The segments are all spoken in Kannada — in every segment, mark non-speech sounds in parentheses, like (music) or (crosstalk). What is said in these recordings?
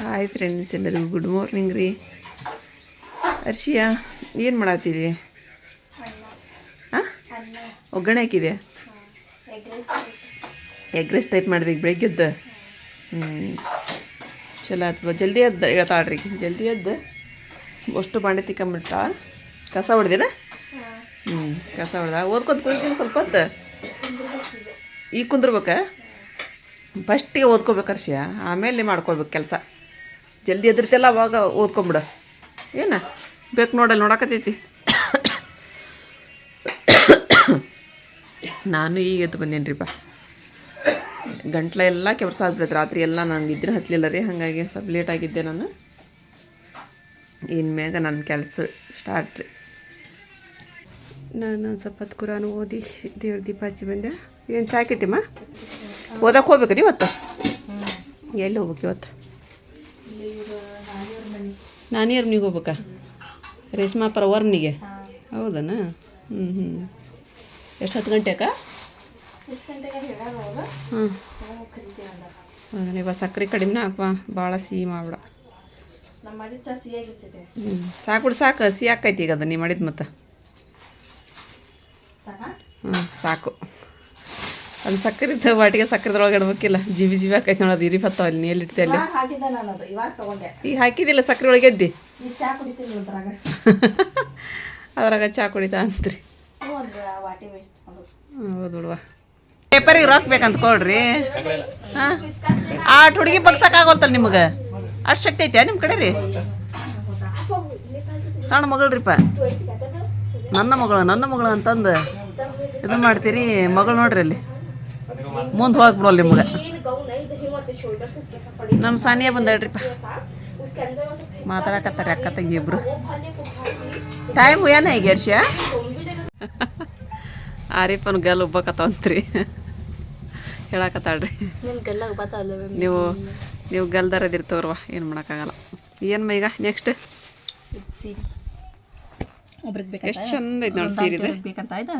ಹಾಯ್ ಫ್ರೆಂಡ್ಸ್ ಎಲ್ಲರಿಗೂ ಗುಡ್ ಮಾರ್ನಿಂಗ್ ರೀ. ಹರ್ಷಿಯಾ ಏನು ಮಾಡತ್ತಿದೆ ಹಾಂ? ಒಗ್ಗರಣೆ ಹಾಕಿದೆ ಎಗ್ ರೈಸ್ ಟೈಪ್ ಮಾಡ್ಬೇಕು ಈಗ ಬೆಳಗ್ಗೆ ಎದ್ದು? ಹ್ಞೂ ಚಲೋ ಆಯ್ತು ಜಲ್ದಿ ಎದ್ದು ಹೇಳ್ತಾಳ್ರಿ ಜಲ್ದಿ ಎದ್ದು. ಅಷ್ಟು ಬಾಂಡೆ ತಿಕ್ಕಂಬಿಟ್ಟ ಕಸ ಹೊಡೆದಿನ? ಹ್ಞೂ ಕಸ ಹೊಡೆದ. ಓದ್ಕೊತ ಕುಳಿತೀನಿ ಸ್ವಲ್ಪ ಹೊತ್ತು. ಈಗ ಕುಂದ್ರಬೇಕಾ? ಫಸ್ಟಿಗೆ ಓದ್ಕೋಬೇಕು ಹರ್ಷಿಯ. ಆಮೇಲೆ ಮಾಡ್ಕೋಬೇಕು ಕೆಲಸ. ಜಲ್ದಿ ಎದ್ರತೆಲ್ಲ ಅವಾಗ ಓದ್ಕೊಂಬಿಡ. ಏನ? ಬೇಕು ನೋಡಲ್ಲಿ ನೋಡಕತ್ತೈತಿ ನಾನು ಈಗ ಎದ್ದು ಬಾ. ಗಂಟ್ಲ ಎಲ್ಲ ಕೆಲಸ ಆಗ್ತೈತೆ ರಾತ್ರಿ ಎಲ್ಲ ನಾನು ನಿದ್ರೆ ಹತ್ತಲಿಲ್ಲ ರೀ, ಹಾಗಾಗಿ ಸ್ವಲ್ಪ ಲೇಟ್ ಆಗಿದ್ದೆ ನಾನು. ಇನ್ಮ್ಯಾಗ ನನ್ನ ಕೆಲಸ ಸ್ಟಾರ್ಟ್ ರೀ. ನಾನು ಸ್ವಲ್ಪ ಕುರಾನು ಓದಿ ದೇವ್ರ ದೀಪ ಹಚ್ಚಿ ಬಂದೆ. ಏನು ಚಾಯ್ ಕಿಟ್ಟಿಮ್ಮ? ಓದಕ್ಕೆ ಹೋಗ್ಬೇಕು ರೀ ಇವತ್ತು? ಎಲ್ಲಿ ಹೋಗ್ಬೇಕು ಇವತ್ತು? ನಾನಿಯರ್ ಅರ್ಮನಿಗೆ ಹೋಗ್ಬೇಕಾ? ರೇಷ್ಮಾಪರ ವರ್ಮನಿಗೆ ಹೌದನಾ? ಹ್ಞೂ ಹ್ಞೂ ಎಷ್ಟು ಹತ್ತು ಗಂಟೆಕ ಹ್ಞೂ ಹೌದನ ಇವಾಗ ಸಕ್ಕರೆ ಕಡಿಮೆ ಹಾಕುವ ಭಾಳ ಸಿಹಿ ಮಾಡ್ಬಿಡ. ಹ್ಞೂ ಸಾಕು ಬಿಡು ಸಾಕು ಸಿಹಿ ಆಕೈತಿ ಈಗ ಅದು ನೀ ಮಾಡಿದ ಮತ್ತೆ. ಹ್ಞೂ ಸಾಕು. ಒಂದು ಸಕ್ಕರೆ ಇದ್ದ ಬಾಟಿಗೆ ಸಕ್ಕರೆದೊಳಗೆ ಇಡ್ಬೇಕಿಲ್ಲ. ಜಿಬಿ ಜಿಬಿ ಹಾಕೈತೆ ನೋಡೋದು ಇರಿ ಬತ್ತ ಅಲ್ಲಿ ನೀಲ್ ಎಲ್ಲಿಡ್ತಿ ಅಲ್ಲಿ. ಈಗ ಹಾಕಿದಿಲ್ಲ ಸಕ್ಕರೆ ಒಳಗೆ ಎದ್ದಿ. (laughs) ಅದ್ರಾಗ ಚಾ ಕುಡಿತಾ ಅಂತ್ರಿ. ಹ್ಞೂ ಅಂದ್ರೆ ಆ ವಾಟಿ ವೇಸ್ಟ್ ಮಾಡೋದು ಹೌದು ಬಿಡುವ ಪೇಪರಿಗೆ ರೊಕ್ಕ ಬೇಕಂತ ಕೊಡ್ರಿ. ಹಾಂ? ಆ ಹುಡುಗಿ ಬಗ್ಸಕ್ಕಾಗೋಲ್ತಲ್ಲ ನಿಮಗೆ? ಅಷ್ಟು ಶಕ್ತಿ ಐತೆ ನಿಮ್ಮ ಕಡೆ ರೀ ಸಣ್ಣ ಮಗಳ್ರಿಪ್ಪ. ನನ್ನ ಮಗಳು ನನ್ನ ಮಗಳು ಅಂತಂದು. ಇದು ಮಾಡ್ತೀರಿ ಮಗಳು ನೋಡ್ರಿ ಅಲ್ಲಿ. ಮುಂದೆ ಹೋಗ್ಬಿಡೋಲ್ಲ ನಿಮ್ಗೆ ನಮ್ಮ ಸಾನಿಯ ಬಂದಾಳ್ರಿಪ್ಪ. ಮಾತಾಡಕತ್ತಾರೆ ಅಕ್ಕ ತಂಗಿ ಇಬ್ರು. ಟೈಮ್ ಏನ ಈಗ ಯರ್ಷ (laughs) ಆರಿಫನ್ ಗಲ್ ಉಬ್ಬಕತ್ತವಂತ್ರಿ. ಹೇಳಕತ್ತಾಳ್ರಿ. ನೀವು ನೀವು ಗಲ್ದಾರದಿರ್ತವ್ರವ ಏನು ಮಾಡೋಕ್ಕಾಗಲ್ಲ. ಏನು ಈಗ ನೆಕ್ಸ್ಟ್ ಸೀರೆ ಎಷ್ಟು ಚಂದ ಐತೆ ನೋಡಿ ಸೀರೆ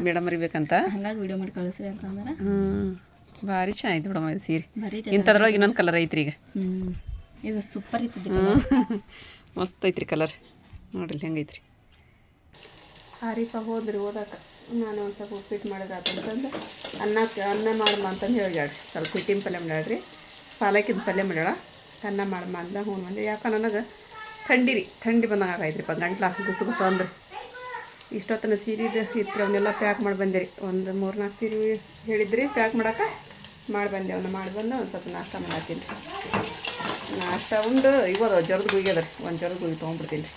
ಮೇಡಮ್ ಅರಿಬೇಕಂತ ಹಂಗಾಗಿ ವಿಡಿಯೋ ಮಾಡಿ ಕಳಿಸ್ರಿ ಅಂತಂದ್ರೆ. ಹ್ಞೂ ಭಾರಿ ಚೆನ್ನಾಗಿತ್ತು ಬಿಡಮ್ಮ ಇದು ಸೀರೆ. ಬರೀ ಇಂಥದ್ರೊಳಗೆ ಇನ್ನೊಂದು ಕಲರ್ ಐತ್ರಿ ಈಗ ಹ್ಞೂ ಇದು ಸೂಪರ್ ಐತಿ (laughs) ಮಸ್ತ್ ಐತ್ರಿ ಕಲರ್ ನೋಡ್ರಿ ಹೆಂಗೈತ್ರಿ ಆರೀಪ ಹೋದ್ರಿ ಓದಾಕ ನಾನು ಒಂದು ಸ್ವಲ್ಪ ಉಪ್ಪಿಟ್ಟು ಮಾಡೋದಾತಂತಂದು ಅನ್ನ ಅನ್ನ ಮಾಡಮ್ಮ ಅಂತಂದು ಹೇಳಿ ಸ್ವಲ್ಪ ಹಿಟ್ಟಿನ ಪಲ್ಯ ಮಾಡ್ಯಾಡ್ರಿ ಪಾಲಕಿನ ಪಲ್ಯ ಮಾಡ್ಯಾಳ. ಅನ್ನ ಮಾಡಮ್ಮ ಅಂದ ಹ್ಞೂ ಬಂದೆ ಯಾಕೆ ನನಗೆ ಥಂಡಿ ಬಂದಾಗ ಥಂಡಿ ಬಂದಂಗೆ ಆಗೈತ್ರಿಪ್ಪ ಗಂಟ್ಲ. ಗುಸು ಗುಸು ಅಂದ್ರೆ. ಇಷ್ಟೊತ್ತನ ಸೀರೆದು ಇತ್ತು ಅವನ್ನೆಲ್ಲ ಪ್ಯಾಕ್ ಮಾಡಿ ಬಂದೆ ರೀ. ಒಂದು ಮೂರು ನಾಲ್ಕು ಸೀರೆ ಹೇಳಿದ್ರಿ ಪ್ಯಾಕ್ ಮಾಡಕ್ಕೆ ಮಾಡಿ ಬಂದೆ ಅವನ್ನ ಮಾಡಿ ಬಂದು ಒಂದು ಸ್ವಲ್ಪ ನಾಷ್ಟ ಮಾಡತ್ತೀನಿ ನಾಷ್ಟ ಉಂಡು ಇವತ್ತು ಜ್ವರದ ಗುಯ್ಯದ ರೀ ಒಂದು ಜ್ವರದ ಗುಯ್ ತೊಗೊಂಡ್ಬಿಡ್ತೀನಿ. ರೀ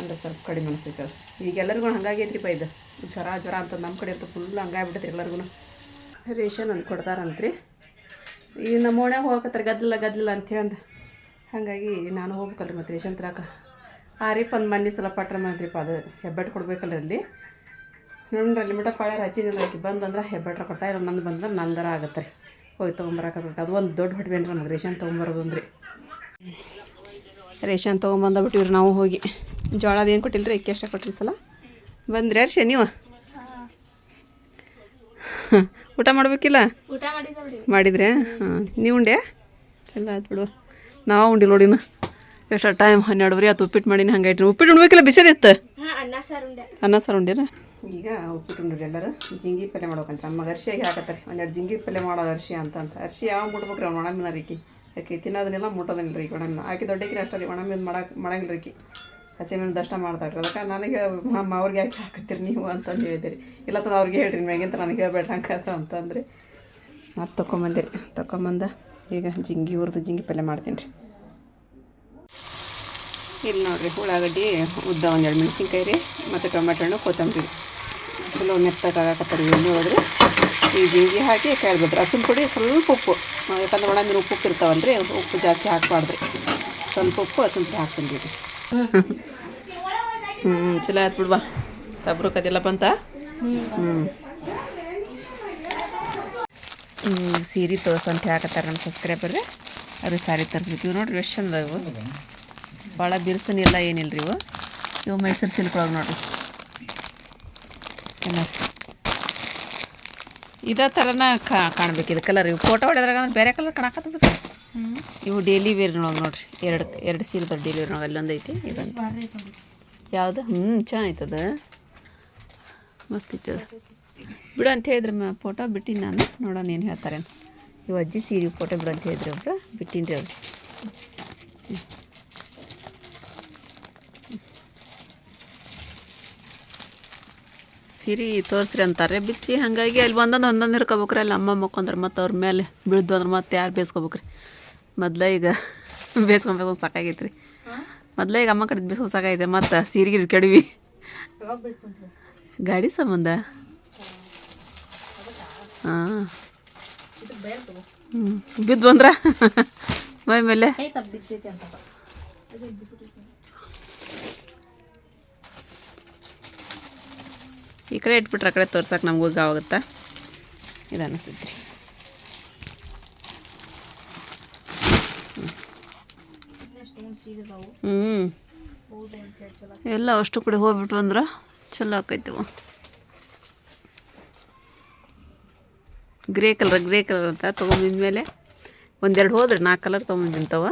ಅಂದ್ರೆ ಸ್ವಲ್ಪ ಕಡಿಮೆ ಅನಿಸ್ತೈತೆ ಅದು. ಈಗ ಎಲ್ಲರಿಗೂ ಹಂಗಾಗೈತ್ರಿಪ್ಪ ಇದು. ಜ್ವರ ಜ್ವರ ಅಂತ ನಮ್ಮ ಕಡೆ ಇರ್ತದೆ ಫುಲ್ ಹಂಗಾಗ್ಬಿಟ್ಟೈತೆ ಎಲ್ಲರಿಗೂ ರೇಷನ್ ಅಂತ ಕೊಡ್ತಾರಂತ್ರಿ. ಈಗ ನಮ್ಮ ಓಣ್ಯಾಗ ಹೋಗಕತ್ತಾರೆ ಗದ್ದಲ ಗದ್ದಲ ಅಂದ ಹಾಗಾಗಿ ನಾನು ಹೋಗ್ಬೇಕಲ್ರಿ ಮತ್ತು ರೇಷನ್ ತರಕ. ಆರಿಪ್ ಒಂದು ಮನೆ ಸಲ ಪಟ್ರ ಮಾಡಿದ್ರಿಪ್ಪ ಅದು ಹೆಬ್ಬೆಟ್ಟು ಕೊಡ್ಬೇಕಲ್ಲ ಅಲ್ಲಿ. ನೋಡ್ರಿ ಅಲ್ಲಿ ಮಟ್ಟ ಪಾಳ್ಯಾರ ಹಚ್ಚಿದ್ದಿಲ್ಲ ಆಕಿ. ಬಂದಂದ್ರೆ ಹೆಬ್ಬೆಟ್ರ ಕೊಟ್ಟ ಇಲ್ಲ ನಂದು ಬಂದ್ರೆ ನಂದರ ಆಗತ್ತೆ ರೀ. ಹೋಗಿ ತೊಗೊಂಬರಕಾಗತ್ತೆ ಅದು ಒಂದು ದೊಡ್ಡ ಹೊಟ್ಬೇನ್ರಿ ನಮ್ಗೆ ರೇಷನ್ ತೊಗೊಂಬರೋದು ಅಂದ್ರಿ. ರೇಷನ್ ತೊಗೊಂಬಂದ್ಬಿಟ್ಟಿವ್ರಿ ನಾವು ಹೋಗಿ. ಜೋಳದ ಏನು ಕೊಟ್ಟಿಲ್ಲ ರೀ ಅಕ್ಕಿ ಅಷ್ಟೇ ಕೊಟ್ಟಿರಿ ಸಲ? ಬಂದ್ರಿ ಅರ್ಷ ನೀವು? ಊಟ ಮಾಡ್ಬೇಕಿಲ್ಲ? ಊಟ ಮಾಡಿದ್ರಿ ಮಾಡಿದ್ರೆ? ಹಾಂ. ನೀವು ಉಂಡೆ? ಚಲೋ ಆಯ್ತು ಬಿಡು. ನಾವು ಉಂಡಿಲ್ಲ ನೋಡಿನ ಎಷ್ಟು ಟೈಮ್ ಹನ್ನೆರಡು ರೀ ಅದು ಉಪ್ಪಿಟ್ಟು ಮಾಡೀನಿ ಹಂಗಾಯ್ತು ಉಪ್ಪಿಟ್ಟು ಉಣ್ಬೇಕಿಲ್ಲ ಬಿಸಿದಿತ್ತು ಹಾಂ ಅನ್ನ ಸಾರು ಉಂಡೆ. ಅನ್ನ ಸಾರು ಉಂಡೇನ? ಈಗ ಉಪ್ಪಿಟ್ಟು ಎಲ್ಲರೂ. ಜಿಂಗಿ ಪಲ್ಯ ಮಾಡ್ಬೇಕಂತ. ನಮ್ಮ ಅರ್ಶಿಯಾಗಿ ಹಾಕತ್ತಾರೆ ಒಂದೆರಡು ಜಿಂಗಿ ಪಲ್ಯ ಮಾಡೋದು ಅರ್ಶಿ ಅಂತ ಅಂತ. ಅರ್ಶಿ ಯಾವ ಮುಟ್ಬೇಕ್ರಿ ಅವ್ನು ಒಣಮಿನ ರೀಕಿ ಯಾಕೆ ತಿನ್ನೋದನ್ನೆಲ್ಲ ಮುಟ್ಟೋದಿಲ್ಲ ರೀ ಒಣಮಿನ ಕೀರಿ ಅಷ್ಟೇ ರೀ ಒಣಮಿನ ಮಾಡಕ್ಕೆ ಮಾಡಂಗಿಲ್ಲ ರೀಕಿ ಹಸಿಮೀನು ದಷ್ಟ ಮಾಡ್ತಾಳ್ರಿ ಅದಕ್ಕೆ ನನಗೆ ನಮ್ಮ ಅವ್ರಿಗೆ ಯಾಕೆ ಹಾಕತ್ತೀರಿ ನೀವು? ಅಂತಂದು ಹೇಳಿದಿರಿ ಇಲ್ಲ ತಂದು ಅವ್ರಿಗೆ ಹೇಳ್ರಿ ಮ್ಯಾಗಿಂತ ನನಗೆ ಹೇಳ್ಬೇಡ್ರಿ ಹಂಗಾದ್ರೆ ಅಂತಂದ್ರಿ ಮತ್ತೆ ತೊಗೊಂಬಂದಿರಿ ತೊಗೊಂಬಂದ ಈಗ ಜಿಂಗಿ ಹುರಿದು ಜಿಂಗಿ ಪಲ್ಯ ಮಾಡ್ತೀನಿ ರೀ ಇಲ್ಲಿ ನೋಡಿರಿ ಉಳ್ಳಾಗಡ್ಡಿ ಉದ್ದ ಒಂದೆರಡು ಮೆಣಸಿನ್ಕಾಯಿ ರೀ, ಮತ್ತು ಟೊಮೆಟೊ ಹಣ್ಣು, ಕೊತ್ತಂಬರಿ ಚಲೋ ಮೆತ್ತಗಾಗಕತ್ತಾರೆ ಎಣ್ಣೆ ಹೋದ್ರೆ ಈ ಜಿಂಜಿ ಹಾಕಿ ಕೇಳ್ಬಿಟ್ರಿ ಅರ್ಶಿನ ಪುಡಿ, ಸ್ವಲ್ಪ ಉಪ್ಪು. ಯಾಕಂದ್ರೆ ಒಣ ನೀರು ಉಪ್ಪು ಇರ್ತಾವಲ್ರಿ, ಉಪ್ಪು ಜಾಸ್ತಿ ಹಾಕ್ಬಾರ್ದ್ರಿ. ಸ್ವಲ್ಪ ಉಪ್ಪು ಅರ್ಶಿನ ಪುಡಿ ಹಾಕ್ತೀನಿ ರೀ ಹ್ಞೂ ಚಲೋ ಆಯ್ತು ಬಿಡ್ವಾ? ಸಬ್ರು ಕದಿಲ್ಲ ಬಂತ? ಹ್ಞೂ ಸೀರೆ ತೋರ್ಸಂತ ಹಾಕತ್ತಾರ ನಮ್ಮ ಸಬ್ಸ್ಕ್ರೈಬರ್ಗೆ ಅವ್ರಿಗೆ ಸಾರಿ ತರಿಸ್ಬೇಕು ಇವು ನೋಡ್ರಿ ಎಷ್ಟು ಚಂದ ಇವು. ಭಾಳ ಬಿರ್ಸನಿಲ್ಲ ಏನಿಲ್ಲ ರೀ ಇವು. ಇವು ಮೈಸೂರು ಸಿಲ್ಕ್ ಒಳಗೆ ನೋಡ್ರಿ. ಚೆನ್ನಾಗಿ ಇದೇ ಥರನ ಕಾಣ್ಬೇಕು. ಇದು ಕಲರ್ ಇವು ಫೋಟೋ ಹೊಡೆದ್ರಾಗ ಅಂದ್ರೆ ಬೇರೆ ಕಲರ್ ಕಾಣಕತ್ತ ಇವು ಡೈಲಿ ವೇರ್ನೊಳಗೆ ನೋಡ್ರಿ. ಎರಡು ಎರಡು ಸೀರೆ ಡೈಲಿ ವೇರ್ನೊಳಗೆ ಅಲ್ಲೊಂದು ಐತಿ. ಇದೊಂದು. ಯಾವುದು? ಹ್ಞೂ ಚೆನ್ನಾಯ್ತದ ಮಸ್ತ್ ಐತದ ಬಿಡು ಅಂತ ಹೇಳಿದ್ರೆ ಮ ಫೋಟೋ ಬಿಟ್ಟಿನಿ ನಾನು. ನೋಡೋಣ ಏನು ಹೇಳ್ತಾರೆ ಇವು ಅಜ್ಜಿ ಸೀರೆ ಫೋಟೋ ಬಿಡು ಅಂತ ಹೇಳಿದ್ರಿ ಒಬ್ರು. ಬಿಟ್ಟಿನಿ ರೀ ಅವ್ರು ಸೀರೆ ತೋರಿಸ್ರಿ ಅಂತಾರೆ. ಬಿಚ್ಚಿ ಹಾಗಾಗಿ ಅಲ್ಲಿ ಒಂದೊಂದು ಒಂದೊಂದು ಇರ್ಕೋಬೇಕ್ರಿ ಅಲ್ಲಿ ಅಮ್ಮ ಮಕ್ಕೊಂದ್ರೆ ಮತ್ತು ಅವ್ರ ಮೇಲೆ ಬಿಳ್ದು ಅಂದ್ರೆ ಮತ್ತೆ ಯಾರು ಬೇಸ್ಕೊಬೇಕ್ರಿ? ಮೊದ್ಲ ಈಗ ಬೇಸ್ಕೊಬೇಕು ಸಾಕಾಗೈತೆ ರೀ ಮೊದ್ಲ ಈಗ ಅಮ್ಮ ಕಡೆ ಬೇಸ್ಕೊಂಡು ಸಾಕಾಗಿದೆ. ಮತ್ತು ಸೀರೆಗೆ ಕೆಡವಿ. ಗಾಡಿ ಸಂಬಂಧ? ಹಾಂ. ಹ್ಞೂ ಬಿದ್ದು ಬಂದ್ರ? ಮೈ ಮೇಲೆ ಕೈ ತಪ್ಪು ಬಿದ್ದೈತಿ ಅಂತ ಅದು ಬಿದ್ಬಿಟ್ಟೈತಿ. ಈ ಕಡೆ ಇಟ್ಬಿಟ್ರೆ ಆ ಕಡೆ ತೋರ್ಸಕ್ಕೆ ನಮಗೂ ಗಾವಾಗುತ್ತಾ ಇದು ಅನ್ನಿಸ್ತೈತೆ ರೀ ಹ್ಞೂ ಎಲ್ಲ ಅಷ್ಟು ಕಡೆ ಹೋಗ್ಬಿಟ್ಟು ಅಂದ್ರೆ ಚಲೋ ಆಕೈತಿವು ಗ್ರೇ ಕಲರ್ ಗ್ರೇ ಕಲರ್ ಅಂತ ತೊಗೊಂಬಂದ್ಮೇಲೆ ಒಂದೆರಡು ಹೋದ್ರೆ ನಾಲ್ಕು ಕಲರ್ ತೊಗೊಂಬಂದಿಂತವ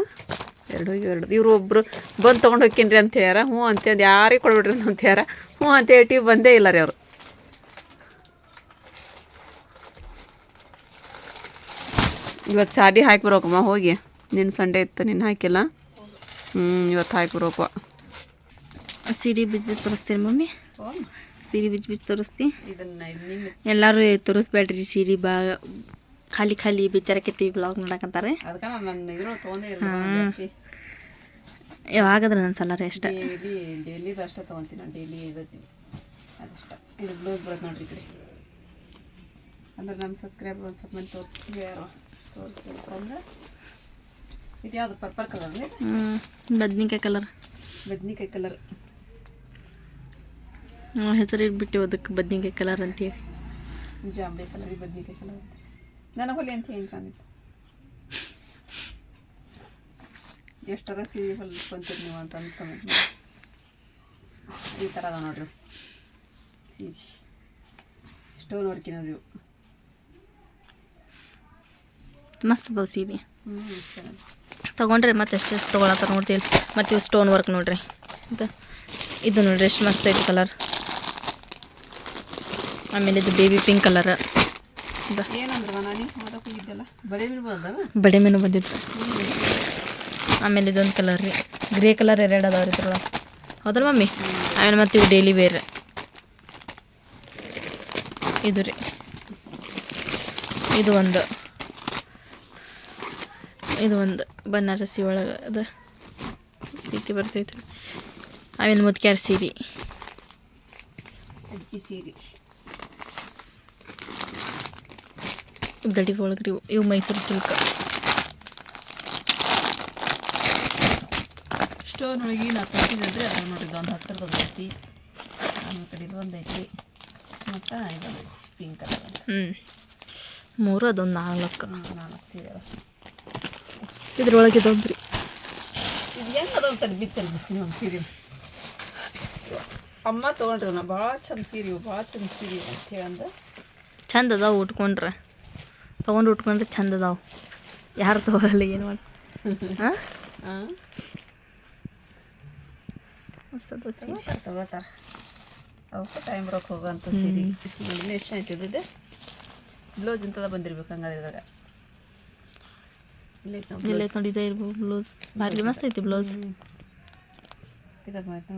ಎರಡು ಹೋಗಿ ಎರಡು. ಇವರು ಒಬ್ಬರು ಬಂದು ತೊಗೊಂಡು ಹೋಗ್ತೀನಿ ಅಂತ ಹೇಳ್ಯಾರ. ಹ್ಞೂ ಅಂತಂದು ಯಾರಿಗೆ ಕೊಡ್ಬಿಟ್ರಿ ಅಂತ ಹೇಳ್ಯಾರ. ಹ್ಞೂ ಅಂತ ಹೇಳಿ ಬಂದೇ ಇಲ್ಲ ರೀ ಅವರು. ಇವತ್ತು ಸಾಡಿ ಹಾಕಿ ಬರೋಕಮ್ಮ ಹೋಗಿ. ನಿನ್ನ ಸಂಡೆ ಇತ್ತು ನಿನ್ನ ಹಾಕಿಲ್ಲ? ಹ್ಞೂ ಇವತ್ತು ಹಾಕಿ ಬರೋಕ ಸೀರೆ ಬಿಜ್ಬಿ ತೋರಿಸ್ತೀನಿ ಮಮ್ಮಿ. ಸೀರೆ ಬಿಜ್ ಬಿಜ್ ತೋರಿಸ್ತಿ. ಇದನ್ನ ನಿನ್ನ ಎಲ್ಲರೂ ತೋರಿಸ್ಬೇಡ್ರಿ ಸೀರೆ ಬಾ ಖಾಲಿ ಖಾಲಿ ಬಿಚ್ಚಾರಕೈತಿ ಬ್ಲಾಗ್ ನೋಡಕಂತಾರೆ. ಯಾವಾಗಾದ್ರೆ ನನ್ನ ಸಲ ರೀ ಅಷ್ಟೇ ಡೈಲಿದು ಅಷ್ಟೇ ತೊಗೊತೀನಿ ನಾನು ಡೈಲಿ ಇದತ್ತಿ ಅದಷ್ಟ. ಇದು ಬ್ಲೌಸ್ ಬರೋದು ನೋಡ್ರಿ ಈ ಕಡೆ. ಅಂದ್ರೆ ನಮ್ಮ ಸಬ್ಸ್ಕ್ರೈಬರ್ ಒಂದು ಸ್ವಲ್ಪ ಮಂದಿ ತೋರಿಸ್ತೀವಿ ಯಾರು? ತೋರಿಸ್ಬೇಕು ಅಂದ್ರೆ ಇದು ಯಾವುದು ಪರ್ಪಲ್ ಕಲರ್ ಹ್ಞೂ ಬದ್ನಿಕಾಯಿ ಕಲರ್ ಬದ್ನಿಕಾಯಿ ಕಲರ್ ನಾವು ಹೆಸರು ಇಟ್ಬಿಟ್ಟು ಅದಕ್ಕೆ ಬದ್ನಿಕಾಯಿ ಕಲರ್ ಅಂತೇಳಿ ಜಾಂಬೆ ಕಲರ್ ಬದ್ನಿಕಾಯಿ ಕಲರ್ ಅಂತ ನನಗೆ ಹೊಲಿ ಅಂತ ಏನು ಚಂದಿತ್ತು ಎಷ್ಟರ ಸೀರೆ ಹೊಲ್ಕೊಂತೀರಿ ನೀವು ಅಂತ ಅನ್ಕೊಂಡು ಈ ಥರ ಅದ ನೋಡ್ರಿ. ಸೀರೆ ಎಷ್ಟೋ ವರ್ಕಿನವ್ರಿ ಇವು. ಮಸ್ತ್ ಚೆನ್ನಾಗಿ ತೊಗೊಂಡ್ರೆ ಮತ್ತೆ ಎಷ್ಟೆಷ್ಟು ತೊಗೊಳತ್ತಾರ ನೋಡ್ತೀವಿ. ಮತ್ತು ಇವು ಸ್ಟೋನ್ ವರ್ಕ್ ನೋಡ್ರಿ. ಇದು ಇದು ನೋಡ್ರಿ ಎಷ್ಟು ಮಸ್ತ್ ಐತಿ ಕಲರ್ ಆಮೇಲೆ ಇದು ಬೇಬಿ ಪಿಂಕ್ ಕಲರ್ ಬಡೆ ಮೀನು ಬಂದಿತ್ತು. ಆಮೇಲೆ ಇದೊಂದು ಕಲರ್ ರೀ. ಗ್ರೇ ಕಲರ್ ಎರಡು ಅದಾವ ರೀ ಇದ್ರೊಳಗೆ. ಹೌದಲ್ಲ ಮಮ್ಮಿ? ಆಮೇಲೆ ಮತ್ತು ಇವು ಡೈಲಿ ವೇರ್ ಇದು ರೀ. ಇದು ಒಂದು. ಇದು ಒಂದು ಬನಾರಸಿ ಒಳಗೆ ಅದು. ರೀತಿ ಬರ್ತೈತೆ ಆಮೇಲೆ ಮುದ್ಕ್ಯಾರ ಸೀರೆ. ಅಜ್ಜಿ ಸೀರೆ. ಗಡಿ ಒಳಗೆ ರೀ ಇವು. ಇವು ಮೈಸೂರು ಸಿಲ್ಕ್. ಸ್ಟೋನ್ ಒಳಗೆ ನಾ ತರ್ಸಿದ್ರೆ ಅದು ನೋಡಿದ್ದು ಒಂದು ಹತ್ತಿರದ ಐತಿ ಆಮೇಲೆ ಇದು ಒಂದು ಐತಿ ಮತ್ತು ಇದೊಂದು ಐತಿ ಪಿಂಕ್ ಕಲರ್. ಹ್ಞೂ ಮೂರು ಅದೊಂದು ನಾಲ್ಕು. ನಾಲ್ಕು ಸೀರೆ ಇದ್ರೊಳಗೆ ಇದೊಂದು ರೀ ಇದು ಹೆಂಗೆ ಅದ ಅಂತ ಬಿಚ್ಚಲ್ಲಿ ಬಿಸ್ತೀನಿ ಒಂದು ಸೀರೆ. ಅಮ್ಮ ತೊಗೊಂಡ್ರಿ ನಾ ಭಾಳ ಚಂದ ಸೀರೆ ಭಾಳ ಚಂದ ಸೀರೆ ಅಂತ ಹೇಳಂದ. ಚಂದ ಅದಾವ ಉಟ್ಕೊಂಡ್ರೆ. ತೊಗೊಂಡು ಉಟ್ಕೊಂಡ್ರೆ ಚಂದ ಅದಾವ. ಯಾರು ತೊಗೊಳಲ್ಲ ಏನು ಮಾಡಿ ಹಾಂ? ಹಾಂ ಮಸ್ತ್ ಅದಾವ ಸೀರೆ. ತಗೋತಾರೆ ಅವಕ್ಕೆ ಟೈಮ್ ಬರೋಕೆ ಅಂತ ಸೀರೆ. ಎಷ್ಟು ಆಯ್ತದ ಬ್ಲೌಸ್ ಇಂಥದ ಬಂದಿರ್ಬೇಕು ಹಂಗಾರೆ ಇದ್ರಾಗ. ಇಲ್ಲ ಐತೆ ನೋಡಿ ಇದೇ ಇರ್ಬೋದು ಬ್ಲೌಸ್ ಭಾರಿ ಮಸ್ತ್ ಐತಿ ಬ್ಲೌಸ್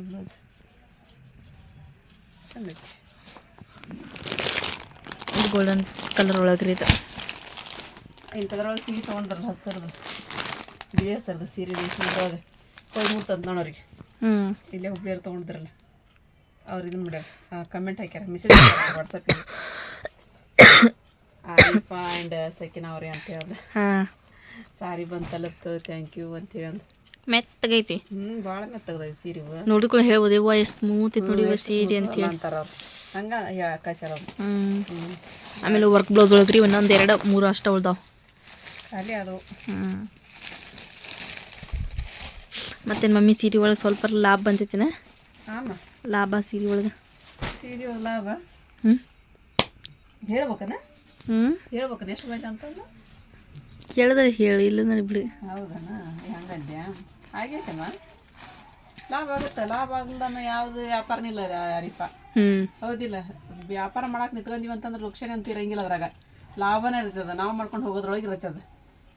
ಬ್ಲೌಸ್ ಚಂದ ಇದು ಗೋಲ್ಡನ್ ಕಲರ್ ಒಳಗೆ ರೀ ಇದು ಇಂಥದ್ರೊಳಗೆ ಸೀರೆ ತೊಗೊಂಡ್ರಲ್ಲ ಹಸ್ರದು ಬಿಳಿ ಹಸ್ರದ ಸೀರೆ ರೇಷ್ಮೆದ್ರೊಳಗೆ ಕೊಯ್ದು ಮುರ್ತಂತ ನೋಡೋರಿಗೆ ಹ್ಞೂ ಇಲ್ಲೇ ಹುಬ್ಳಿಯವ್ರು ತೊಗೊಂಡಿದ್ರಲ್ಲ ಅವ್ರು ಇದನ್ನ ಮಾಡ್ಯಾರ ಕಮೆಂಟ್ ಹಾಕ್ಯಾರ ಮೆಸೇಜ್ ವಾಟ್ಸಪ್ ಆ ಆ್ಯಂಡ್ ಸಕಿನ ಅವ್ರಿ ಅಂತ ಹೇಳ್ದೆ ಹಾಂ ಸಾರಿ ಬಂದು ತಲುಪ್ತು ಥ್ಯಾಂಕ್ ಯು ಅಂತ ಹೇಳಿ ಮೆತ್ತಗೈತಿ. ಹ್ಞೂ ಭಾಳ ಮೆತ್ತಗದಾವೆ ಸೀರೆ ನೋಡಿಕೊಂಡು ಹೇಳ್ಬೋದು ಇವ ಎಷ್ಟು ಸ್ಮೂತ್ ಐತಿ ನೋಡಿ ಇವ ಸೀರೆ ಅಂತ ಅಂತಾರ ಅವ್ರು. ಹಂಗೆ ಹೇಳಕ್ಕಾಚಾರ ಅವ್ರು. ಹ್ಞೂ ಆಮೇಲೆ ವರ್ಕ್ ಬ್ಲೌಸ್ ಒಳಗೆ ರೀ ಒಂದೊಂದು ಎರಡು ಮೂರು ಅಷ್ಟು ಉಳ್ದಾವ. ಖಾಲಿ ಅದು ಹ್ಞೂ ಮತ್ತೇನು ಮಮ್ಮಿ ಸೀರೆ ಒಳಗೆ ಸ್ವಲ್ಪ ಲಾಭ ಬಂತೈತಿನ? ಲಾಭ ಸೀರೆ ಒಳಗೆ? ಸೀರೆ ಲಾಭ? ಹ್ಞೂ ಹೇಳ್ಬೇಕನ? ಹ್ಞೂ ಹೇಳ್ಬೇಕನ ಎಷ್ಟು ಬಂತ ಅಂತಂದು ಕೇಳಿದ್ರೆ ಹೇಳಿ ಇಲ್ಲಂದ್ರೆ ಬಿಡಿ. ಹೌದಣ್ಣ ಹಂಗದ್ಯಾ? ಆಗೈತಮ್ಮ ಲಾಭ ಆಗುತ್ತೆ ಲಾಭ ಆಗಲ್ದನ ಯಾವ್ದು ವ್ಯಾಪಾರನೇ ಇಲ್ಲ ಯಾರಿಪ್ಪ ಹ್ಮ್. ಹೌದಿಲ್ಲ ವ್ಯಾಪಾರ ಮಾಡಕ್ಕೆ ನಿಂತ್ಕೊಂತೀವಿ ಅಂತಂದ್ರೆ ಲಕ್ಷಣ ಅಂತ ಇರಂಗಿಲ್ಲ ಅದ್ರಾಗ. ಲಾಭನೇ ಇರ್ತದೆ ನಾವು ಮಾಡ್ಕೊಂಡು ಹೋಗೋದ್ರೊಳಗೆ ಇರ್ತದೆ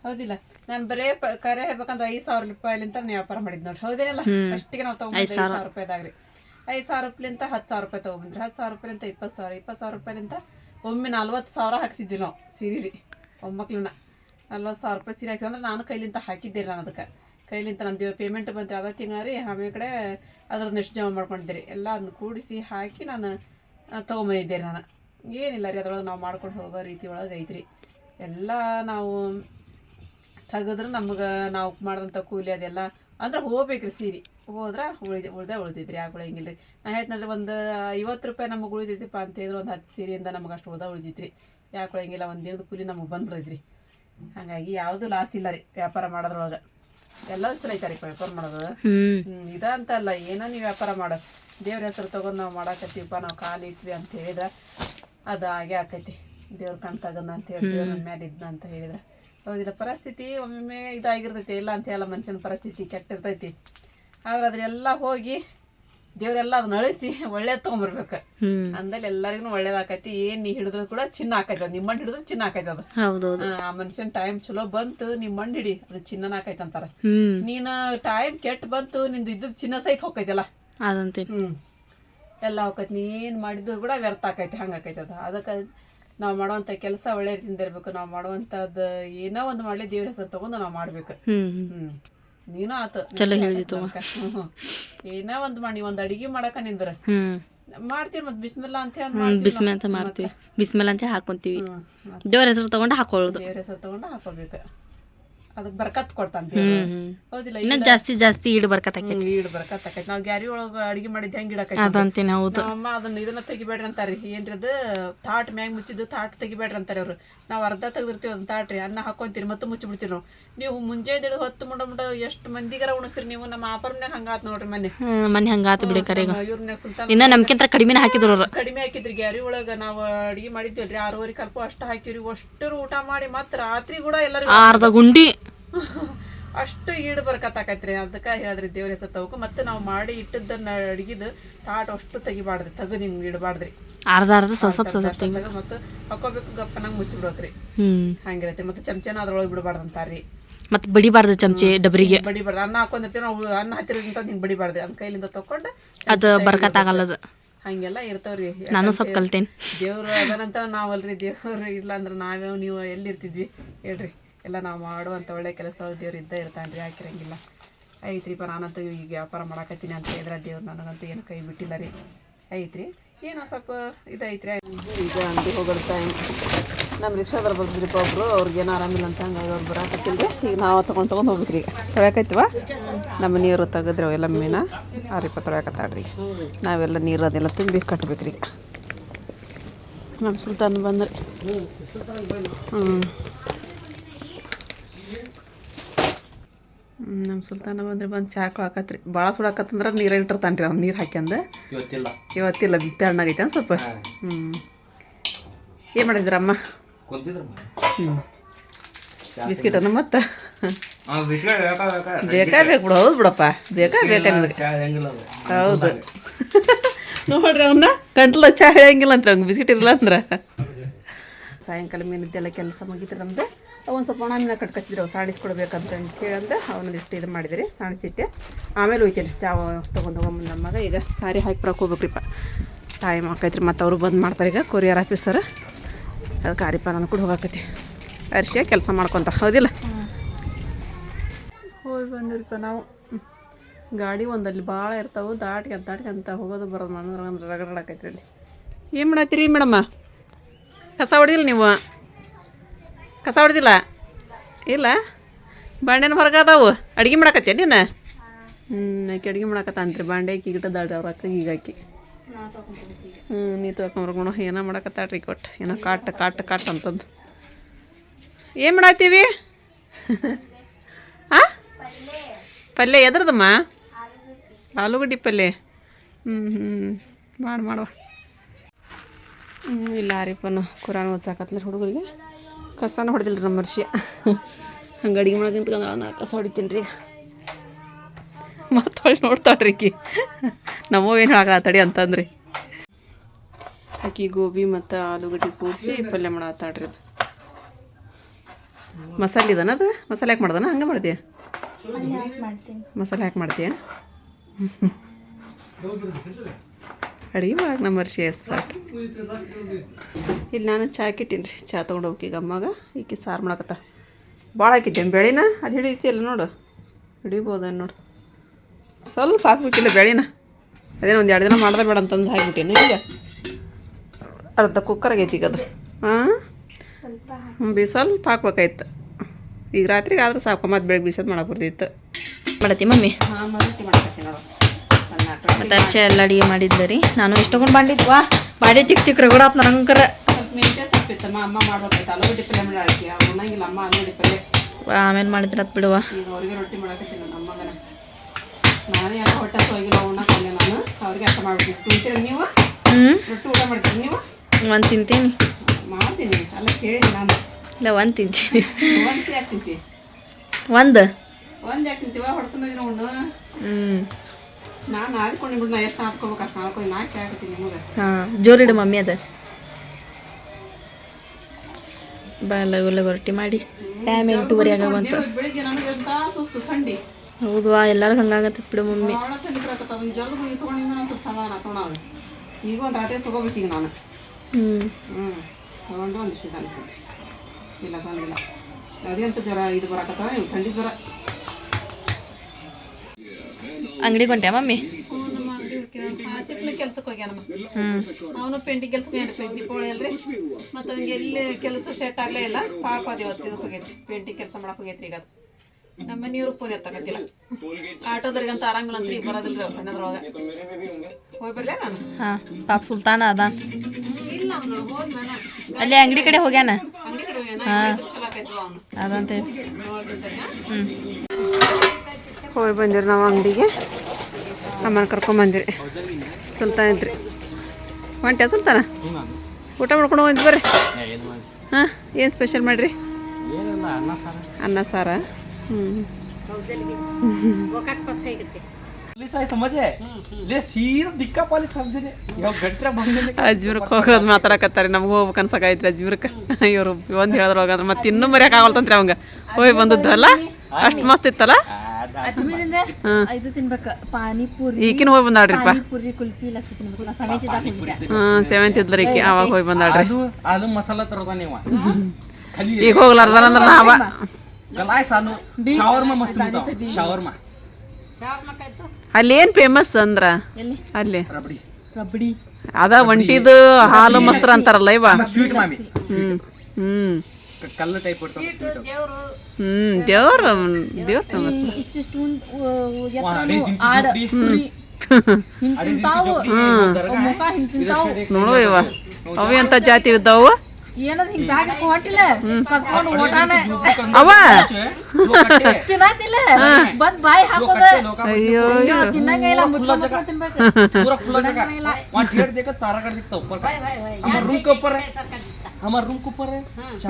ಹೌದಿಲ್ಲ ನಾನು ಬರೇ ಕರೆ ಹೇಳ್ಬೇಕಂದ್ರೆ ಐದು ಸಾವಿರ ರೂಪಾಯಿಲಿಂತ ನಾನು ವ್ಯಾಪಾರ ಮಾಡಿದ್ ನೋಡ್ರಿ ಹೌದೇನಲ್ಲ? ಅಷ್ಟಿಗೆ ನಾವು ತಗೊಂಡ್ ಐದು ಸಾವಿರ. ರೂಪಾಯಿದಾಗ್ರಿ ಐದು ಸಾವಿರ ರೂಪಾಯಿಲಿಂತ ಹತ್ತು ಸಾವಿರ ರೂಪಾಯಿ ತೊಗೊಂಬಂದ್ರಿ ಹತ್ತು ಸಾವಿರ ರೂಪಾಯಿಲಿಂತ ಇಪ್ಪತ್ತು ಸಾವಿರ ಇಪ್ಪತ್ತು ಸಾವಿರ ರೂಪಾಯಿಲಿಂತ ಒಮ್ಮೆ ನಲ್ವತ್ತು ಸಾವಿರ ಹಾಕ್ಸಿದ್ವಿ ನಾವು ಸೀರೆ ರೀ ಒಮ್ಮಕ್ಳನ್ನ ನಲ್ವತ್ತು ಸಾವಿರ ರೂಪಾಯಿ ಸೀರೆ ಹಾಕ್ಸಿ ಅಂದ್ರೆ ನಾನು ಕೈಲಿಂತ ಹಾಕಿದ್ದೆ ನಾನು ಅದಕ್ಕೆ. ಕೈಲಿಂತ ನಂದು ಪೇಮೆಂಟ್ ಬಂತು, ಅದ ತಿಂಗಳ ರೀ ಆಮೇಲೆ ಕಡೆ ಅದ್ರದ್ದು ಎಷ್ಟು ಜಮಾ ಮಾಡ್ಕೊಂಡಿದ್ದೆ ಎಲ್ಲ ಅದನ್ನ ಕೂಡಿಸಿ ಹಾಕಿ ನಾನು ತೊಗೊಂಬಂದಿದ್ದೆ ರೀ ನಾನು. ಏನಿಲ್ಲ ರೀ, ಅದ್ರೊಳಗೆ ನಾವು ಮಾಡ್ಕೊಂಡು ಹೋಗೋ ರೀತಿ ಒಳಗೆ ಐತ್ರಿ. ಎಲ್ಲ ನಾವು ತೆಗೆದ್ರೆ ನಮ್ಗೆ ನಾವು ಮಾಡಿದಂಥ ಕೂಲಿ ಅದೆಲ್ಲ. ಅಂದ್ರೆ ಹೋಗ್ಬೇಕ್ರಿ ಸೀರೆ. ಹೋದ್ರೆ ಉಳಿದ, ಉಳ್ದೇ ಉಳಿದಿದ್ರಿ ಯಾಕೆ ಉಳಿಯಂಗಿಲ್ಲ ರೀ. ನಾ ಹೇಳ್ತೀನಲ್ರಿ ಒಂದು ಐವತ್ತು ರೂಪಾಯಿ ನಮಗೆ ಉಳಿದೈತಿಪ್ಪ ಅಂತ ಹೇಳಿದ್ರೆ ಒಂದು ಹತ್ತು ಸೀರೆಯಿಂದ ನಮ್ಗೆ ಅಷ್ಟು ಉಳ್ದ ರೀ ಯಾಕೆ ಉಳಿಯಂಗಿಲ್ಲ? ಒಂದು ದಿನದ ಕೂಲಿ ನಮಗೆ ಬಂದ್ಬಿಡೈತ್ರಿ. ಹಾಗಾಗಿ ಯಾವುದು ಲಾಸ್ ಇಲ್ಲ ರೀ ವ್ಯಾಪಾರ ಮಾಡೋದ್ರೊಳಗೆ. ಎಲ್ಲರೂ ಚಲೋ ಐತಾರಿ ವ್ಯಾಪಾರ ಮಾಡೋದು. ಹ್ಮ್, ಇದ ಅಂತಲ್ಲ ಏನೋ ನೀವು ವ್ಯಾಪಾರ ಮಾಡ. ದೇವ್ರ ಹೆಸರು ತಗೊಂಡು ನಾವು ಮಾಡಾಕತ್ತೀವಪ್ಪ ನಾವು ಕಾಲು ಇಟ್ವಿ ಅಂತ ಹೇಳಿದ್ರೆ ಅದು ಹಾಗೆ ಆಕೈತಿ. ದೇವ್ರ ಕಣ್ ತಗೊಂಡ ಅಂತ ಹೇಳಿ ದೇವ್ರ ಮೇಲೆ ಇದ್ನ ಅಂತ ಹೇಳಿದ್ರೆ. ಹೌದಿಲ್ಲ ಪರಿಸ್ಥಿತಿ ಒಮ್ಮೊಮ್ಮೆ ಇದಾಗಿರ್ತೈತಿ. ಇಲ್ಲ ಅಂತ ಹೇಳಲ್ಲ ಮನುಷ್ಯನ ಪರಿಸ್ಥಿತಿ ಕೆಟ್ಟಿರ್ತೈತಿ ಆದ್ರೆ ಅದ್ರೆಲ್ಲ ಹೋಗಿ ದೇವರೆಲ್ಲ ಅದನ್ನ ಅಳಿಸಿ ಒಳ್ಳೇದು ತಗೊಂಡ್ಬರ್ಬೇಕು ಅಂದಲ್ಲಿ ಎಲ್ಲರಿಗೂ ಒಳ್ಳೇದಾಕೈತಿ ಏನ್ ನೀ ಹಿಡಿದ್ರು ಕೂಡ ಚಿನ್ನ ಆಕೈತಿ ನಿಮ್ ಮಣ್ಣು ಹಿಡಿದ್ರೆ ಚಿನ್ನ ಆಕೈತಿ ಅದು. ಹೌದೌದು. ಆ ಮನುಷ್ಯನ ಟೈಮ್ ಚಲೋ ಬಂತು ನಿಮ್ ಮಣ್ಣು ಹಿಡಿ ಅದು ಚಿನ್ನನ ಆಕೈತಿ ಅಂತಾರ. ನೀನ ಟೈಮ್ ಕೆಟ್ಟ ಬಂತು ನಿಂದು ಇದ್ದದ್ದು ಚಿನ್ನ ಸಹಿತ ಹೋಗೈತಲ್ಲ ಹ್ಮ್. ಎಲ್ಲ ಹೋಗೈತಿ ನೀನು ಮಾಡಿದ್ರು ಕೂಡ ವ್ಯರ್ಥ ಆಕೈತಿ ಹಂಗ ಆಕೈತಿ ಅದು. ಅದಕ್ಕೆ ನಾವು ಮಾಡುವಂತ ಕೆಲಸ ಒಳ್ಳೆ ರೀತಿಯಿಂದ ಇರ್ಬೇಕು. ನಾವು ಮಾಡುವಂತದ್ ಏನೋ ಒಂದು ಮಾಡ್ಲಿ ದೇವ್ರ ಹೆಸರು ತಗೊಂಡು ನಾವು ಮಾಡ್ಬೇಕು. ಹ್ಮ್. ನೀನು ಆತ. ಚಲೋ ಹೇಳಿದಿತ್ತು ಏನ ಒಂದ್ ಮಾಡಿ ಒಂದ್ ಅಡಿಗೆ ಮಾಡಕ ನಿಂದ್ರ ಮಾಡ್ತೀವಿ ಮತ್ತೆ ಬಿಸ್ಮಿಲ್ಲ ಅಂತ ಹೇಳಿ ಹ್ಞೂ ಬಿಸ್ಮೇಲೆ ಅಂತ ಮಾಡ್ತೀವಿ. ಬಿಸ್ಮೇಲೆ ಅಂತ ಹಾಕೊಂತೀವಿ. ದೇವ್ರ ಹೆಸರು ತಗೊಂಡು ಹಾಕೊಳ್ಳೋದು. ದೇವ್ರ ಹೆಸರು ತಗೊಂಡು ಹಾಕೋಬೇಕು. ಅದಕ್ಕೆ ಬರ್ಕತ್ ಕೊಡ್ತಾನೆ ಹೌದಿಲ್ಲ ಇನ್ನ ಜಾಸ್ತಿ ಜಾಸ್ತಿ ಈಡು ಬರ್ಕತ್ ಈಡ್ ಬರ್ಕತ್ ಆಕೈತಿ. ನಾವು ಗ್ಯಾರಿ ಒಳಗ ಅಡಿಗೆ ಮಾಡಿದ್ ಹೆಂಗ್ ಇಡಕೈತಿ ಅದಂತೀನಿ ಹೌದು. ಅಮ್ಮ ಅದನ್ನ ಇದನ್ನ ತೆಗಿಬೇಡ್ರಿ ಅಂತಾರಿ. ಏನ್ರಿ ಅದು? ತಾಟ್ ಮ್ಯಾಗ ಮುಚ್ಚಿದ್ದು ತಾಟ್ ತೆಗಿಬೇಡ್ರಿ ಅಂತಾರೆ ಅವ್ರು. ನಾವು ಅರ್ಧ ತೆಗ್ದಿರ್ತೀವಿ ಅದನ್ನ ತಾಟ್ರಿ. ಅನ್ನ ಹಾಕೊಂತೀರಿ ಮತ್ತೆ ಮುಚ್ಚಿಬಿಡ್ತೀವಿ ನಾವು. ನೀವು ಮುಂಜಾನೆ ಹೊತ್ತು ಮುಂಡ ಮುಂಡ ಎಷ್ಟು ಮಂದಿಗರ ಉಣಸ್ರಿ ನೀವು? ನಮ್ಮ ಆಪರ್ನ್ಯಾಗ ಹಂಗಾತ್ ನೋಡ್ರಿ ಮನೆ. ಮನೆ ಹಂಗಾತ್ ಬಿಡಿ ಕರೆಗ ಇವ್ರನ್ಯಾಗ ಸುಲ್ತಾನ್ ಇನ್ನ ನಮ್ಕಿಂತ ಕಡಿಮೆನ ಹಾಕಿದ್ರು ಅವ್ರು. ಕಡಿಮೆ ಹಾಕಿದ್ರಿ ಗ್ಯಾರಿ ಒಳಗ. ನಾವು ಅಡಿಗೆ ಮಾಡಿದ್ವಲ್ರಿ ಆರೂವರೆ ಕಲ್ಪ ಅಷ್ಟ ಹಾಕಿವ್ರಿ. ಅಷ್ಟರು ಊಟ ಮಾಡಿ ಮತ್ತೆ ರಾತ್ರಿ ಕೂಡ ಎಲ್ಲರೂ ಅರ್ಧ ಗುಂಡಿ. ಅಷ್ಟು ಈಡು ಬರ್ಕತ್ತಾಕೈತ್ರಿ. ಅದಕ್ಕೆ ಹೇಳಿದ್ರಿ ದೇವ್ರ ಹೆಸರು ತಗೋಕು. ಮತ್ತೆ ನಾವು ಮಾಡಿ ಇಟ್ಟದ್ದನ್ನ ಅಡಗಿದ ತಾಟ್ ಅಷ್ಟು ತೆಗಿಬಾರ್ದ್ರಿ. ತಗ ನಿಮ್ಗೆ ಇಡಬಾರ್ದ್ರಿ. ಅರ್ಧ ಅರ್ಧ ಸ್ವಲ್ಪ ಸ್ವಲ್ಪ ಮತ್ತು ಹಾಕೋಬೇಕು ಗಪ್ಪನಾಗ ಮುಚ್ಚಿಬಿಡ್ಬೇಕ್ರಿ. ಹ್ಞೂ ಹಂಗಿರತ್ತೆ. ಮತ್ತೆ ಚಮಚನ ಅದ್ರೊಳಗೆ ಬಿಡಬಾರ್ದು ಅಂತಾರ್ರಿ ಮತ್ತೆ ಬಡಿಬಾರ್ದು ಚಮಚೆ ಡಬರಿಗೆ. ಬಡಿಬಾರ್ದು. ಅನ್ನ ಹಾಕೊಂಡಿರ್ತೀವಿ ನಾವು ಅನ್ನ ಹತ್ತಿರದಿಂದ ನಿಂಗೆ ಬಡಿಬಾರ್ದು. ಅದ್ ಕೈಲಿಂದ ತಕೊಂಡು ಅದು ಬರ್ಕತ್ತಾಗಲ್ಲ ಅದು. ಹಂಗೆಲ್ಲ ಇರ್ತಾವ್ರಿ. ನಾನು ಸ್ವಲ್ಪ ಕಲ್ತೇನೆ. ದೇವ್ರು ಅದನಂತ ನಾವಲ್ರಿ. ದೇವ್ರು ಇಲ್ಲ ಅಂದ್ರೆ ನಾವೇ ನೀವು ಎಲ್ಲಿರ್ತಿದ್ವಿ? ಹೇಳ್ರಿ. ಎಲ್ಲ ನಾವು ಮಾಡುವಂಥ ಒಳ್ಳೆ ಕೆಲಸದೊಳಗೆ ದೇವ್ರು ಇದ್ದೇ ಇರ್ತಾನೆ ರೀ ಹಾಕಿರಂಗಿಲ್ಲ ಐತ್ರಿಪ್ಪ ನಾನಂತೂ ಈಗ ವ್ಯಾಪಾರ ಮಾಡಾಕತ್ತೀನಿ ಅಂತ ಹೇಳಿದ್ರೆ ದೇವ್ರು ನನಗಂತೂ ಏನು ಕೈ ಬಿಟ್ಟಿಲ್ಲ ರೀ. ಐತ್ರಿ ಏನೋ ಸ್ವಲ್ಪ ಇದೈತ್ರಿ ಈಗ ಅಂಗಡಿ ಹೋಗೋದು ಟೈಮ್ ನಮ್ಮ ರಿಕ್ಷಾದವ್ರು ಒಬ್ಬರು ಅವ್ರಿಗೆ ಏನೋ ಆರಾಮಿಲ್ಲ ಅಂತ ಹಂಗೆ ಅವ್ರು ಬರಾಕತ್ತಿಲ್ರಿ. ಈಗ ನಾವು ತೊಗೊಂಡು ತೊಗೊಂಡು ಹೋಗ್ಬೇಕ್ರಿ ತೊಳ್ಯಾಕೈತಿವ ನಮ್ಮ ನೀರು ತೆಗೆದ್ರೆ ಅವೆಲ್ಲ ಮೀನ ಆರಿಪ್ಪ ತೊಳ್ಯಾಕತ್ತಾಡ್ರಿ ನಾವೆಲ್ಲ ನೀರು ಅದೆಲ್ಲ ತುಂಬಿ ಕಟ್ಬೇಕ್ರಿ ನಮ್ಮ ಸುಲ್ತಾನ್ ಬಂದ್ರಿ. ಹ್ಞೂ ನಮ್ಮ ಸುಲ್ತಾನ ಬಂದ್ರೆ ಬಂದು ಚಾ ಕೊಳಕತ್ರಿ. ಭಾಳ ಸುಡಾಕತ್ತಂದ್ರೆ ನೀರು ಇಟ್ಟಿರ್ತಾನೆ ರೀ ಅವ್ನು ನೀರು ಹಾಕ್ಯಂದು. ಇವತ್ತಿಲ್ಲ. ಇವತ್ತಿಲ್ಲ ಬಿತ್ತಣ್ಣಾಗೈತೆ ಒಂದು ಸ್ವಲ್ಪ? ಹ್ಞೂ ಏನು ಮಾಡಿದ್ರಮ್ಮ? ಕುಂತಿದ್ರು ಹ್ಞೂ ಬಿಸ್ಕಿಟನ್ನು ಮತ್ತೆ? ಆ ಬಿಸ್ಕೆಟ್ ಬೇಕಾ ಬೇಕಾ? ಬೇಕಾ ಬೇಕು ಬಿಡು ಹೌದು ಬಿಡಪ್ಪ. ಬೇಕಾ ಬೇಕಾ ನಿನಗೆ ಹೌದು. (laughs) ನೋಡ್ರಿ ಅವನ್ನ ಗಂಟ್ಲ ಚಾ ಹೇಳಂಗಿಲ್ಲ ಅಂತ ಬಿಸ್ಕಿಟ್ ಇರಲ್ಲ ಅಂದ್ರೆ. ಸಾಯಂಕಾಲ ಮೀನಿದ್ದೆಲ್ಲ ಕೆಲಸ ಮುಗಿತ್ರಿ ನಮ್ದು. ಒಂದು ಸ್ವಲ್ಪ ಒಣ ಮೀನ ಕಟ್ಕಸಿದ್ರು ಸಾಣಿಸ್ಕೊಡ್ಬೇಕಂತ ಕೇಳಂದ ಅವನದಿಷ್ಟು ಇದು ಮಾಡಿದ್ರಿ ಸಾಣಿಸಿಟ್ಟೆ ಆಮೇಲೆ ಹೋಯ್ತೀನಿ ಚಾ ತೊಗೊಂಡು ಹೋಗೊಂಬಂದು ನಮ್ಮ ಮಗ. ಈಗ ಸಾರಿ ಹಾಕಿ ಬರಕ್ಕೆ ಹೋಗ್ಬೇಕ್ರಿಪ್ಪ. ಟೈಮ್ ಆಕೈತ್ರಿ, ಮತ್ತು ಅವರು ಬಂದು ಮಾಡ್ತಾರೆ ಈಗ ಕೊರಿಯರ್ ಆಫೀಸರ್ ಅದು ಕಾರಿಪ್ಪ ನಾನು ಕೂಡ ಹೋಗಾಕತಿ ಅರ್ಶಿಯ ಕೆಲಸ ಮಾಡ್ಕೊತಾರೆ ಹೌದಿಲ್ಲ? ಹೋಗಿ ಬಂದಿರಪ್ಪ ನಾವು. ಗಾಡಿ ಒಂದಲ್ಲಿ ಭಾಳ ಇರ್ತಾವೆ ದಾಟ್ಕೊಂತ ಅಂತ ಹೋಗೋದು ಬರೋದು ಮಾಡೋದು ರಗಡಾಕೈತ್ರಿ ಅಲ್ಲಿ. ಏನು ಮಾಡತ್ತೀರಿ ಮೇಡಮ್ಮ? ಕಸ ಹೊಡಿಲ್ಲ ನೀವು? ಕಸ ಹೊಡೆದಿಲ್ಲ? ಇಲ್ಲ? ಬಾಂಡೆನ ಹೊರಗೆ ಅದಾವು? ಅಡುಗೆ ಮಾಡಕತ್ತೆ ನೀನು? ಹ್ಞೂ ಆಕೆ ಅಡುಗೆ ಮಾಡಕತ್ತ ಅಂತ್ರಿ ಬಾಂಡೆ ಆಕಿ ಗಿಟ್ಟದಾಡ್ರಿ ಅವ್ರ ಅಕ್ಕ ಈಗ ಆಕಿ. ಹ್ಞೂ ನೀ ತೊಗೊಂಬರ್ಕೊಂಡು ಏನೋ ಮಾಡಕತ್ತಾಡ್ರಿ ಕೊಟ್ಟು ಏನೋ ಕಾಟ್ ಕಾಟ್ ಕಾಟ್ ಅಂತಂದು. ಏನು ಮಾಡತ್ತೀವಿ ಹಾಂ ಪಲ್ಯ ಎದ್ರದಮ್ಮ? ಆಲೂಗಡ್ಡೆ ಪಲ್ಯ. ಹ್ಞೂ ಹ್ಞೂ ಮಾಡಿ ಮಾಡುವ ಹ್ಞೂ ಇಲ್ಲ ರೀಪನು ಕುರಾನ್ ಓದ್ಸಾಕತ್ಲ ಹುಡುಗರಿಗೆ. ಕಸನ ಹೊಡೆದಿಲ್ಲ ನಮ್ಮ ವರ್ಷ ಹಂಗೆ ಅಡಿಗೆ ನಿಂತ್ಕೊಂಡ ನಾ ಕಸ ಹೊಡಿತೀನಿ ರೀ. ಮತ್ತೆ ನೋಡ್ತಾಳ್ರಿ ಆಕಿ. ನಮ್ಮವ್ ಏನು ತಡಿ ಅಂತಂದ್ರಿ. ಆಕಿ ಗೋಬಿ ಮತ್ತು ಆಲೂಗಡ್ಡೆ ಕೂಡಿಸಿ ಪಲ್ಯ ಮಾಡತ್ತಾಳ್ರಿ ಅದು. ಮಸಾಲೆ ಇದನ ಅದು? ಮಸಾಲೆ ಹಾಕಿ ಮಾಡ್ದನ? ಹಂಗೆ ಮಾಡ್ತೀನಿ ಮಸಾಲೆ ಹಾಕಿ ಮಾಡ್ತೀಯ ಅಡುಗೆ ಮಾಡಕ್ಕೆ ನಮ್ಮ ಅರ್ಶಿ ಎಸ್ಪಾಟ್ ಇಲ್ಲಿ ನಾನು ಚಾ ಇಟ್ಟಿನಿ ರೀ ಚಾ ತೊಗೊಂಡು ಹೋಗಿ ಈಗ ಅಮ್ಮಗೆ. ಈಕಿ ಸಾರು ಮಾಡಕತ್ತ ಭಾಳ ಹಾಕಿದ್ದೇನೆ ಬೆಳಿನ? ಅದು ಹಿಡಿತಿಲ್ಲ ನೋಡು. ಹಿಡಿಬೋದೇನು ನೋಡು. ಸ್ವಲ್ಪ ಹಾಕ್ಬೇಕಿಲ್ಲ ಬೆಳಿನ. ಅದೇನೋ ಒಂದು ಎರಡು ದಿನ ಮಾಡಿದ್ರೆ ಬೇಡ ಅಂತಂದು ಹಾಕ್ಬಿಟ್ಟೇನೆ ಈಗ? ಅರ್ಧ ಕುಕ್ಕರ್ ಆಗೈತಿ ಈಗ ಅದು. ಹಾಂ ಹ್ಞೂ ಬಿ ಸ್ವಲ್ಪ ಹಾಕ್ಬೇಕಾಯ್ತು. ಈಗ ರಾತ್ರಿಗೆ ಆದ್ರೆ ಸಾಕು. ಮತ್ತೆ ಬೆಳಗ್ಗೆ ಬಿಸೋದು ಮಾಡಕ್ಕೆ ಬರ್ತಿತ್ತು ಮಾಡತ್ತಿ ಮಮ್ಮಿ? ಹಾಂ ಮಾಡ್ತೀನಿ ನೋಡು. ಮತ್ತು ಅರ್ಷ ಎಲ್ಲ ಅಡಿಗೆ ಮಾಡಿದ್ದೆ ರೀ. ನಾನು ಇಷ್ಟೊಂದು ಮಾಡಿದ್ವಾ ಬಾಡಿ ತಿಕ್ ತಿಕ್ ರಗಡಾತ್ ಸ್ವಲ್ಪ ಮೆಂತ್ಯ ಸೊಪ್ಪಿತ್ತಮ್ಮ ಅಮ್ಮ ಮಾಡ್ಬೇಕಾಯ್ತು ಆಲೂಗಡ್ಡೆ ಪಲ್ಯ ಮಾಡಾಕಿ ಉಣ್ಣಂಗಿಲ್ಲ. ಅಮ್ಮ ಆಲೂಗಡ್ಡೆ ಪಲ್ಯ ಆಮೇಲೆ ಮಾಡಿದ್ರತ್ ಬಿಡುವ ಈಗ ಅವ್ರಿಗೆ ರೊಟ್ಟಿ ಮಾಡಾಕತ್ತೀನಿ ನನ್ನ ಅಮ್ಮಗನ ನಾನೇ ಯಾಕೆ ಹೊಟ್ಟೆ ಹೋಗಿಲ್ಲ ನಾನು. ಅವ್ರಿಗೆ ಅಷ್ಟ ಮಾಡ್ಬಿಟ್ಟು ತಿಂತೀರಿ ನೀವು? ಹ್ಞೂ ರೊಟ್ಟಿ ಊಟ ಮಾಡ್ತೀನಿ ನೀವು? ಒಂದು ತಿಂತೀನಿ. ಮಾಡ್ತೀನಿ. ಅಲ್ಲ ನಾನು. ಇಲ್ಲ ಒಂದು ತಿಂತೀನಿ. ಒಂದು ಒಂದು? ಯಾಕೆ ತಿಂತೀವ ಹೊಡ್ತು ಮೇಲೆ ಉಣ್ಣು. ಹ್ಞೂ ನಾನು ಆದ್ಕೊಂಡು ಬಿಡು ನಾ ಎಷ್ಟು ಹಾಕ್ಕೋಬೇಕು ಅಷ್ಟು ಹಾಕೊಂಡು ನಾ ಕೇಳಕತ್ತೀನಿ ನಿಮಗೆ. ಹಾಂ ಜೋರಿಡು ಮಮ್ಮಿ ಅದ. ಬಾಲ ಲಗು ರೊಟ್ಟಿ ಮಾಡಿ. ಟೈಮ್ ಎಂಟೂವರೆ ಆಗ ಬಂತು? ಬೆಳಿಗ್ಗೆ ನನಗೆ ಎಂತ ಸುಸ್ತು ಥಂಡಿ. ಹೌದು ಎಲ್ಲರಿಗೂ ಹಂಗಾಗತ್ತೆ ಬಿಡು ಮಮ್ಮಿ. ಭಾಳ ಥಂಡಿ ಬರಕತ್ತ ಒಂದು ಜಲ್ದಿ ಗುಳಿಗೆ ತೊಗೊಂಡಿಂದ ನಾನು ಸ್ವಲ್ಪ ಸಮಾಧಾನ ತೊಗೊಂಡು ಈಗ ಒಂದು ರಾತ್ರಿ ತೊಗೋಬೇಕು ಈಗ ನಾನು. ಹ್ಞೂ ಹ್ಞೂ ತೊಗೊಂಡು ಒಂದಿಷ್ಟು ಅನಿಸುತ್ತೆ. ಇಲ್ಲ ಬಂದಿಲ್ಲ. ಅದೇ ಅಂತ ಜ್ವರ ಇದು ಬರಕತ್ತವ ನೀವು ಥಂಡಿ ಜ್ವರ. ಅಂಗಡಿಗೆ ಹೊಂಟ್ಯಾ ಮಮ್ಮಿ? ಕೆಲ್ಸಕ್ಕೆ ಹೋಗ್ಯಾನ ಹ್ಞೂ ಅವನು ಪೇಂಟಿಂಗ್ ಕೆಲ್ಸಕ್ಕೆ ಹೋಗ್ಯಾನ ದೀಪಾವಳಿ ಅಲ್ರಿ. ಮತ್ತು ಅವ್ನಿಗೆ ಎಲ್ಲಿ ಕೆಲಸ ಸೆಟ್ ಆಗಲೇ ಇಲ್ಲ. ಪಾಪ ಅದು ಇವತ್ತು ಇದಕ್ಕೆ ಹೋಗೈತ್ರಿ ಪೇಂಟಿಂಗ್ ಕೆಲಸ ಮಾಡಕ್ಕೆ ಹೋಗೈತ್ರಿ ಈಗ ಅದು. ನಮ್ಮ ಮನೆಯವರು ಫೋನ್ ಎತ್ತಕತ್ತಿಲ್ಲ ಆಟೋದವ್ರಿಗಂತ ಆರಾಮಿಲ್ಲ ಅಂತ ಈಗ ಬರೋದಿಲ್ಲ ರೀ ಸಣ್ಣದ್ರೊಳಗೆ. ಹೋಗಿ ಬರ್ಲೇ ನಾನು? ಹಾಂ ಪಾಪ ಸುಲ್ತಾನ ಅದ ಇಲ್ಲ ಅವನು ಹೋದ್ ನಾನು. ಅಲ್ಲಿ ಅಂಗಡಿ ಕಡೆ ಹೋಗ್ಯಾನ? ಅಂಗಡಿ ಕಡೆ ಹೋಗ್ಯಾನ. ಅದಂತ ಹ್ಞೂ ಹೋಗಿ ಬಂದಿರಿ ನಾವು ಅಂಗಡಿಗೆ. ಅಮ್ಮನ ಕರ್ಕೊಂಬಂದಿರಿ ಸುಲ್ತಾನ ಇದ್ರಿ. ಒಂಟೆ ಸುಲ್ತಾನ? ಊಟ ಮಾಡ್ಕೊಂಡು ಹೋಗಿದ್ವಿ ಬರ್ರಿ. ಹಾಂ, ಏನು ಸ್ಪೆಷಲ್ ಮಾಡಿರಿ? ಅನ್ನ ಸಾರ. ಅಜ್ಮೀರ್ಕ್ ಹೋಗೋದು ಮಾತಾಡಕತ್ತಾರೆ, ನಮ್ಗೆ ಹೋಗ್ಬೇಕು ಅನ್ಸಕೈತ್ರಿ ಅಜ್ಮೀರ್ಕ್ ಇವ್ರು ಒಂದು ಹೇಳಿದ್ರೆ ಹೋಗಂದ್ರೆ ಮತ್ತೆ ಇನ್ನೂ ಮರ್ಯಾಕೆ ಆಗಲ್ತಂತ್ರಿ ಅವಂಗ. ಹೋಗಿ ಬಂದದ್ದಲ್ಲ? ಅಷ್ಟು ಮಸ್ತ್ ಇತ್ತಲ್ಲ? ಅಜ್ಮೀರಿಂದ ಹಾಂ. ಇದು ತಿನ್ಬೇಕ. ಪಾನಿಪುರಿ ಈಕಿನ ಹೋಗಿ ಬಂದಾಡ್ರಿಪ್ಪ ಪಾನಿಪುರಿ ಕುಲ್ಫಿ ಲಸ್ಸಿ ತಿನ್ಬೇಕು. ನಾ ಸಮೇತದಾಗ ಹೋಗಿದ್ದೆ ಹ್ಞೂ ಸೆವೆಂತ್ ಇದ್ಲರಿ ಈಕಿ. ಅವಾಗ ಹೋಗಿ ಬಂದಾಡ್ರಿ ಅದು ಅದು ಮಸಾಲ ತರೋದ ನೀವ? ಈಗ ಹೋಗ್ಲಾರ್ದಾನಂದ್ರೆ ನಾವ ಗಲಾಯ್ ಸಾಲು ಶವರ್ಮ ಮಸ್ತ್ ಬಿಡ್ತಾವ ಶವರ್ಮ ಅಲ್ಲಿ ಏನ್ ಫೇಮಸ್ ಅಂದ್ರ? ಅಲ್ಲಿ. ರಬಡಿ. ರಬಡಿ. ಅದ ಒಂಟಿದು ಹಾಲು ಮೊಸರು ಅಂತಾರಲ್ಲ ಇವ. ಹ್ಮ್ ಹ್ಮ್. ಕಲ್ಲು ಟೈಪ್ ಹ್ಮ್ ದೇವ್ರ ದೇವ್ರ ಇಷ್ಟಿಷ್ಟು ನೋಡು ಇವ. ಅವು ಎಂತ ಜಾತಿ ಇದ್ದಾವು? ಅವ ಅಯ್ಯೋ ತಿನ್ನಂಗ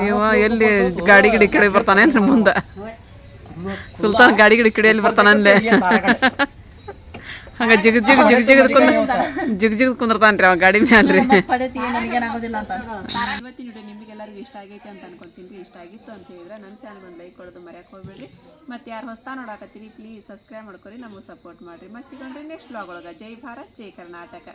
ಇವ ಎಲ್ಲಿ ಗಾಡಿ ಗಿಡಿ ಕಡೆ ಬರ್ತಾನೇನ್ರಿ ಮುಂದ? ಸುಲ್ತಾನ್ ಗಾಡಿ ಗಿಡಿ ಕಡೆಯಲ್ಲಿ ಬರ್ತಾನಲ್ಲೇ ಹಂಗ ಜಿಗ್ ಜಿಗ್ ಜಿಗ್ ಜಿಗದ್ ಜಿಗ್ ಜಿಗ್ ಜಿಗದ್ ಕುಂದಿರ್ತಾನ್ರಿ ಅವ ಗಾಡಿ ಮ್ಯಾಲ್ರಿ. ಇವತ್ತಿನ ವಿಡಿಯೋ ನಿಮಗೆಲ್ಲರಿಗೂ ಇಷ್ಟ ಆಗೈತಿ ಅಂತ ಅನ್ಕೊಂತೀನಿ ಇಷ್ಟ ಆಗಿತ್ತು ಅಂತ ಹೇಳಿದ್ರೆ ನನ್ನ ಚಾನಲ್ ಒಂದು ಲೈಕ್ ಕೊಡೋದು ಮರ್ಯಾಕೆ ಹೋಗ್ಬೇಡ್ರಿ. ಮತ್ತೆ ಯಾರು ಹೊಸ್ತಾ ನೋಡಾಕತ್ತೀರಿ ಪ್ಲೀಸ್ ಸಬ್ಸ್ಕ್ರೈಬ್ ಮಾಡ್ಕೊರಿ ನಮಗೆ ಸಪೋರ್ಟ್ ಮಾಡ್ರಿ. ಮತ್ತೆ ಸಿಗೋಣ್ರಿ ನೆಕ್ಸ್ಟ್ ಬ್ಲಾಗ್ ಒಳಗೆ. ಜೈ ಭಾರತ್ ಜೈ ಕರ್ನಾಟಕ.